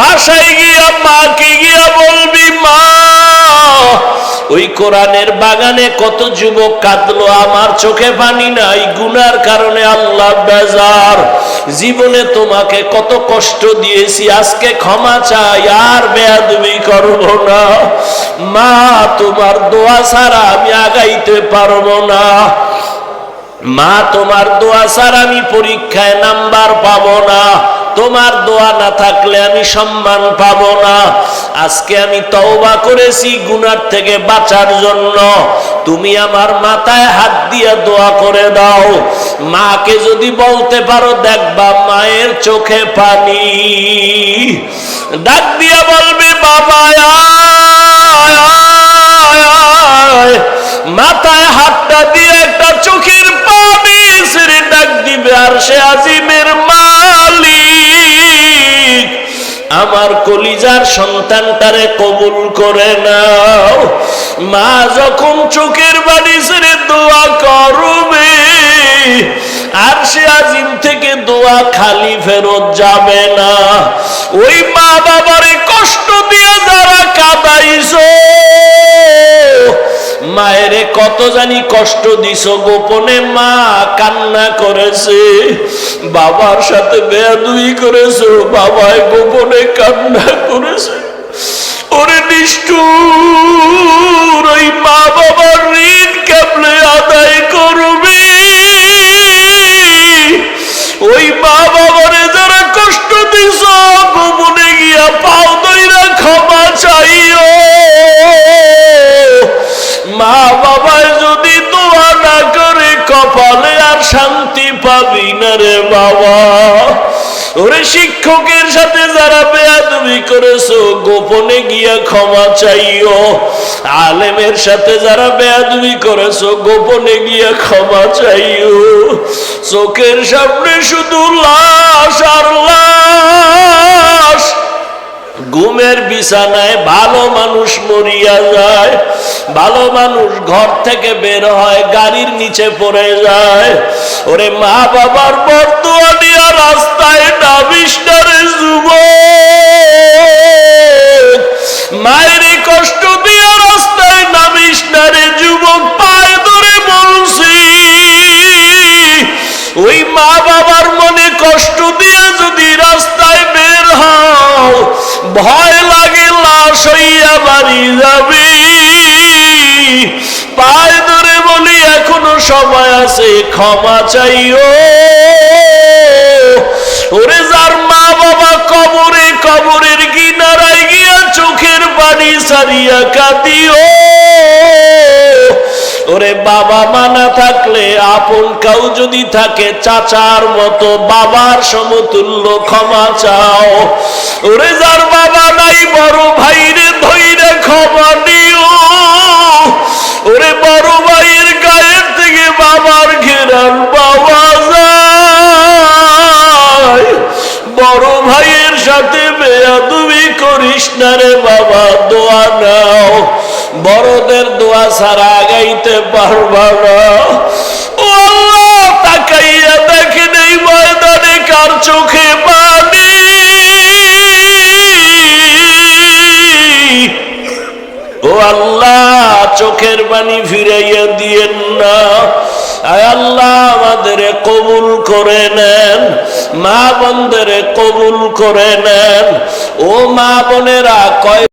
বাসায় গিয়া মাকে গিয়া বলবি, মা, ওই কোরআনের বাগানে কত যুবক কাঁদলো, আমার চোখে পানি নাই, গুনার কারণে আল্লাহ বেজার। জীবনে তোমাকে কত কষ্ট দিয়েছি, আজকে ক্ষমা চাই, আর বেয়াদবি করব না। মা, তোমার দোয়া ছাড়া আমি আগাইতে পারব না। মা, তোমার দোয়া ছাড়া আমি পরীক্ষায় নাম্বার পাবো না। তোমার দোয়া না থাকলে আমি সম্মান পাবো না। আজকে আমি তওবা করেছি গুনার থেকে বাঁচার জন্য। তুমি আমার মাথায় হাত দিয়ে দোয়া করে দাও। মাকে যদি বলতে পারো, দেখবা মায়ের চোখে পানি। ডাক দিয়ে বলবে, বাবা। মাথায় হাতটা দিয়ে একটা চোখের পানি ছেড়ে ডাক দিবে, আর সে আজিমের আমার কলিজার সন্তানটারে কবুল করে নাও। মা যখন চোখের বাড়ি ছেড়ে দোয়া করবে, আর সে আজিম থেকে দোয়া খালি ফেরত যাবে না। ওই মা বাবারে কত জানি কষ্ট দিছ গোপনে মা কান্না করেছে। বাবার সাথে বেয়াদুই করেছ বাবায় গোপনে কান্না করেছে। ওরে নিষ্ঠুর, ওই মা বাবার ঋণ কেমনে আদায় করবে? ওই মা বাবারে যারা কষ্ট দিছ গোপনে গিয়া পাও দইরা ক্ষমা চাইও। কপালে আর শান্তি পাবি না রে বাবা। ওরে শিক্ষকের সাথে যারা বেয়াদবি করেছ, গোপনে গিয়া ক্ষমা চাইও। আলেমের সাথে যারা বেয়াদবি করেছ, গোপনে গিয়া ক্ষমা চাইও। চোখের সামনে শুধু লাশ আর লাশ। ঘুমের বিছানায় ভালো মানুষ মরিয়া যায়, ভালো মানুষ ঘর থেকে বের হয়, গাড়ির নিচে পড়ে যায়। ওরে মা বাবার বর্তমান দিয়া রাস্তায় নামিস না, বিষ্ণারে যুবক। বাড়ি যাবি। পায়ে ধরে বলি, এখনও সময় আছে, ক্ষমা চাইও। ওরে যার মা বাবা কবরে, কবরের কিনারায় গিয়া চোখের সারিয়া কাঁদিও। ওরে বাবা মানা থাকলে, আপন কাউ যদি থাকে, চাচার মতো বাবার সমতুল্য ক্ষমা চাও। ওরে যার বাবা নাই বড় বাবা, দোয়া নাও। বড়দের দোয়া ছাড়া আগাইতে পারবা না। ও তাকাইয়া দেখেন এই ময়দানে কার চোখে পানি। ও আল্লাহ, চোখের পানি ফিরাইয়া দিয়েন না। আল্লাহ, আমাদের কবুল করে নেন। মা বোনদের কবুল করে নেন। ও মা বোনেরা কয়